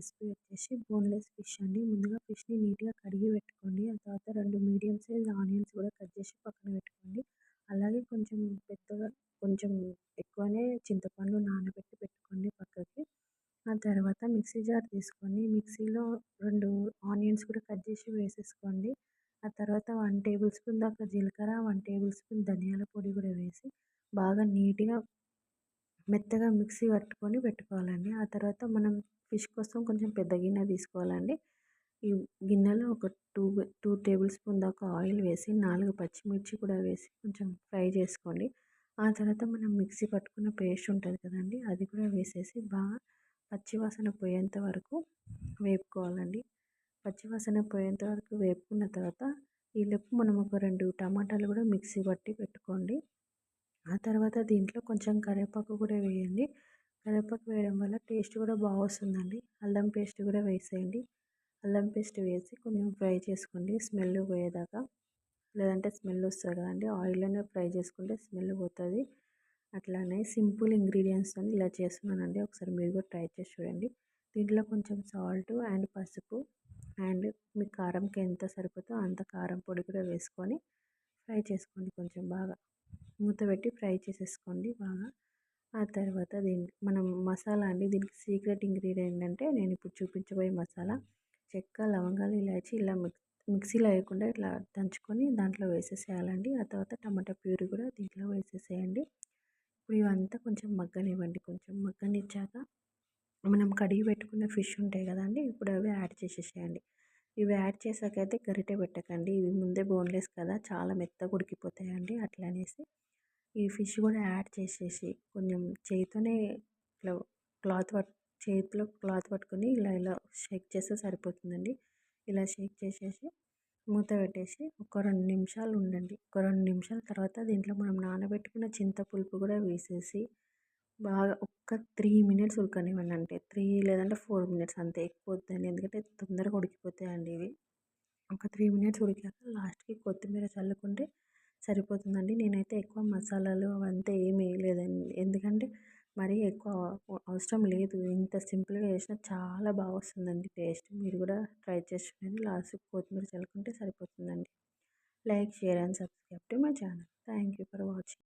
Recipe వచ్చేసి boneless fish అండి. ముందుగా ఫిష్ని నీట్గా కడిగి పెట్టుకోండి. ఆ తర్వాత రెండు మీడియం సైజ్ ఆనియన్స్ కూడా కట్ చేసి పక్కన పెట్టుకోండి. అలాగే కొంచెం పెద్దగా కొంచెం ఎక్కువనే చింతపండు నానబెట్టి పెట్టుకోండి పక్కకి. ఆ తర్వాత మిక్సీ జార్ తీసుకొని మిక్సీలో రెండు ఆనియన్స్ కూడా కట్ చేసి వేసేసుకోండి. ఆ తర్వాత వన్ టేబుల్ స్పూన్ దాకా జీలకర్ర వన్ టేబుల్ స్పూన్ ధనియాల పొడి కూడా వేసి బాగా నీట్గా మెత్తగా మిక్సీ పట్టుకొని పెట్టుకోవాలండి. ఆ తర్వాత మనం ఫిష్ కోసం కొంచెం పెద్ద గిన్నె తీసుకోవాలండి. ఈ గిన్నెలో ఒక టూ టూ టేబుల్ స్పూన్ దాకా ఆయిల్ వేసి నాలుగు పచ్చిమిర్చి కూడా వేసి కొంచెం ఫ్రై చేసుకోండి. ఆ తర్వాత మనం మిక్సీ పట్టుకున్న పేస్ట్ ఉంటుంది కదండి అది కూడా వేసేసి బాగా పచ్చివాసన పోయేంత వరకు వేపుకోవాలండి. పచ్చివాసన పోయేంత వరకు వేపుకున్న తర్వాత ఈలోపు మనం ఒక రెండు టమాటాలు కూడా మిక్సీ పట్టి పెట్టుకోండి. ఆ తర్వాత దీంట్లో కొంచెం కరివేపాకు కూడా వేయండి. కరివేపాకు వేయడం వల్ల టేస్ట్ కూడా బాగా వస్తుందండి అల్లం పేస్ట్ కూడా వేసేయండి. అల్లం పేస్ట్ వేసి కొంచెం ఫ్రై చేసుకోండి. స్మెల్ పోయేదాకా. లేదంటే స్మెల్ వస్తుంది కదండి. ఆయిల్లోనే ఫ్రై చేసుకుంటే స్మెల్ పోతుంది. అట్లానే సింపుల్ ఇంగ్రీడియంట్స్తో ఇలా చేస్తున్నానండి. ఒకసారి మీరు కూడా ట్రై చేసి చూడండి. దీంట్లో కొంచెం సాల్ట్ అండ్ పసుపు అండ్ మీ కారంకి ఎంత సరిపోతుందో అంత కారం పొడి కూడా వేసుకొని ఫ్రై చేసుకోండి కొంచెం బాగా. మూత పెట్టి ఫ్రై చేసేసుకోండి బాగా. ఆ తర్వాత దీని మనం మసాలా అండి దీనికి సీక్రెట్ ఇంగ్రీడియంట్ అంటే నేను ఇప్పుడు చూపించబోయే మసాలా. చెక్క లవంగాలు ఇలాచి ఇలా మిక్సీలో వేయకుండా ఇట్లా దంచుకొని దాంట్లో వేసేసేయాలండి. ఆ తర్వాత టమాటా ప్యూరీ కూడా దీంట్లో వేసేసేయండి. ఇప్పుడు ఇవంతా కొంచెం మగ్గనివ్వండి. కొంచెం మగ్గనిచ్చాక మనం కడిగి పెట్టుకున్న ఫిష్ ఉంటాయి కదండి ఇప్పుడు అవి యాడ్ చేసేసేయండి. ఇవి యాడ్ చేసాకైతే గరిటె పెట్టకండి. ఇవి ముందే బోన్లెస్ కదా చాలా మెత్తగా ఉడికిపోతాయండి అట్లా అనేసి ఈ ఫిష్ కూడా యాడ్ చేసేసి కొంచెం చేతితోనే ఇట్లా క్లాత్ పట్టు చేతిలో క్లాత్ పట్టుకొని ఇలా ఇలా షేక్ చేస్తే సరిపోతుందండి. ఇలా షేక్ చేసేసి మూత పెట్టేసి ఒక రెండు నిమిషాలు ఉండండి. ఒక రెండు నిమిషాల తర్వాత దీంట్లో మనం నానబెట్టుకున్న చింతపులుపు కూడా వేసేసి బాగా ఒక్క త్రీ మినిట్స్ ఉడకనివ్వండి అంటే త్రీ లేదంటే ఫోర్ మినిట్స్ అంతే ఎక్కువ వద్దండి ఎందుకంటే తొందరగా ఉడికిపోతాయండి ఇవి. ఒక త్రీ మినిట్స్ ఉడికాక లాస్ట్కి కొత్తిమీర చల్లుకుంటే సరిపోతుందండి. నేనైతే ఎక్కువ మసాలాలు అవంతా ఏమి వేయలేదండి. ఎందుకంటే మరీ ఎక్కువ అవసరం లేదు. ఇంత సింపుల్గా చేసినా చాలా బాగా వస్తుందండి టేస్ట్. మీరు కూడా ట్రై చేసుకుని లాస్ట్ లాస్ట్కి కొత్తిమీర చల్లుకుంటే సరిపోతుందండి. Like share and subscribe to my channel. Thank you for watching.